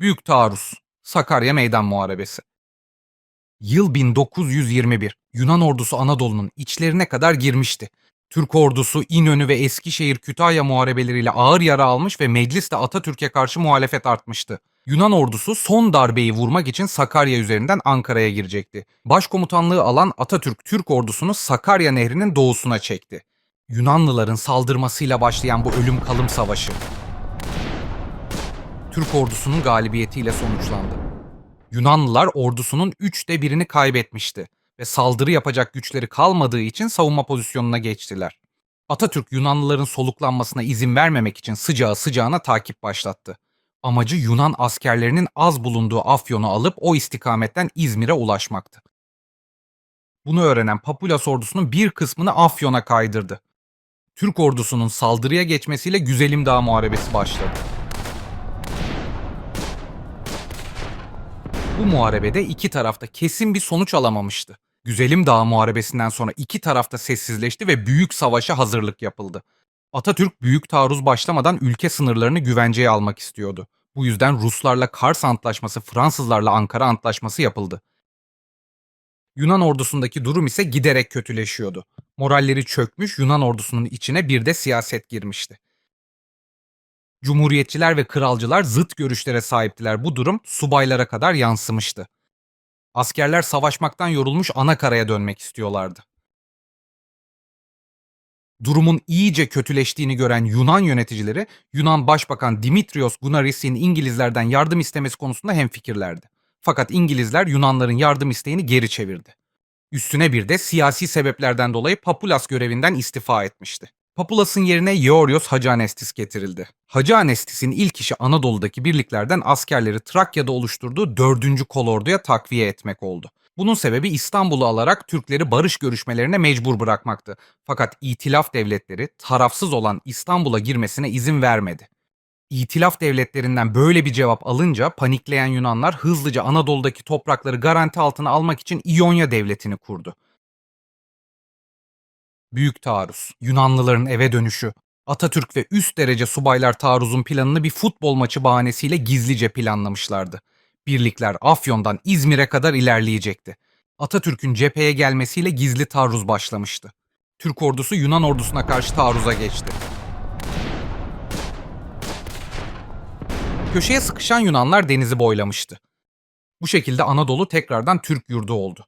Büyük Taarruz, Sakarya Meydan Muharebesi. Yıl 1921. Yunan ordusu Anadolu'nun içlerine kadar girmişti. Türk ordusu İnönü ve Eskişehir Kütahya muharebeleriyle ağır yara almış ve mecliste Atatürk'e karşı muhalefet artmıştı. Yunan ordusu son darbeyi vurmak için Sakarya üzerinden Ankara'ya girecekti. Başkomutanlığı alan Atatürk Türk ordusunu Sakarya Nehri'nin doğusuna çekti. Yunanlıların saldırmasıyla başlayan bu ölüm kalım savaşı Türk ordusunun galibiyetiyle sonuçlandı. Yunanlılar ordusunun üçte birini kaybetmişti ve saldırı yapacak güçleri kalmadığı için savunma pozisyonuna geçtiler. Atatürk Yunanlıların soluklanmasına izin vermemek için sıcağı sıcağına takip başlattı. Amacı Yunan askerlerinin az bulunduğu Afyon'u alıp o istikametten İzmir'e ulaşmaktı. Bunu öğrenen Papulas ordusunun bir kısmını Afyon'a kaydırdı. Türk ordusunun saldırıya geçmesiyle Güzelim Dağ Muharebesi başladı. Bu muharebede iki tarafta kesin bir sonuç alamamıştı. Güzelim Dağ Muharebesi'nden sonra iki tarafta sessizleşti ve büyük savaşa hazırlık yapıldı. Atatürk büyük taarruz başlamadan ülke sınırlarını güvenceye almak istiyordu. Bu yüzden Ruslarla Kars Antlaşması, Fransızlarla Ankara Antlaşması yapıldı. Yunan ordusundaki durum ise giderek kötüleşiyordu. Moralleri çökmüş Yunan ordusunun içine bir de siyaset girmişti. Cumhuriyetçiler ve kralcılar zıt görüşlere sahiptiler. Bu durum subaylara kadar yansımıştı. Askerler savaşmaktan yorulmuş Anakara'ya dönmek istiyorlardı. Durumun iyice kötüleştiğini gören Yunan yöneticileri Yunan Başbakan Dimitrios Gunnaris'in İngilizlerden yardım istemesi konusunda hemfikirlerdi. Fakat İngilizler Yunanların yardım isteğini geri çevirdi. Üstüne bir de siyasi sebeplerden dolayı Papulas görevinden istifa etmişti. Papulas'ın yerine Georgios Hacı Anestis getirildi. Hacı Anestis'in ilk işi Anadolu'daki birliklerden askerleri Trakya'da oluşturduğu 4. kolorduya takviye etmek oldu. Bunun sebebi İstanbul'u alarak Türkleri barış görüşmelerine mecbur bırakmaktı. Fakat İtilaf devletleri tarafsız olan İstanbul'a girmesine izin vermedi. İtilaf devletlerinden böyle bir cevap alınca panikleyen Yunanlar hızlıca Anadolu'daki toprakları garanti altına almak için İonya devletini kurdu. Büyük taarruz, Yunanlıların eve dönüşü, Atatürk ve üst derece subaylar taarruzun planını bir futbol maçı bahanesiyle gizlice planlamışlardı. Birlikler Afyon'dan İzmir'e kadar ilerleyecekti. Atatürk'ün cepheye gelmesiyle gizli taarruz başlamıştı. Türk ordusu Yunan ordusuna karşı taarruza geçti. Köşeye sıkışan Yunanlar denizi boylamıştı. Bu şekilde Anadolu tekrardan Türk yurdu oldu.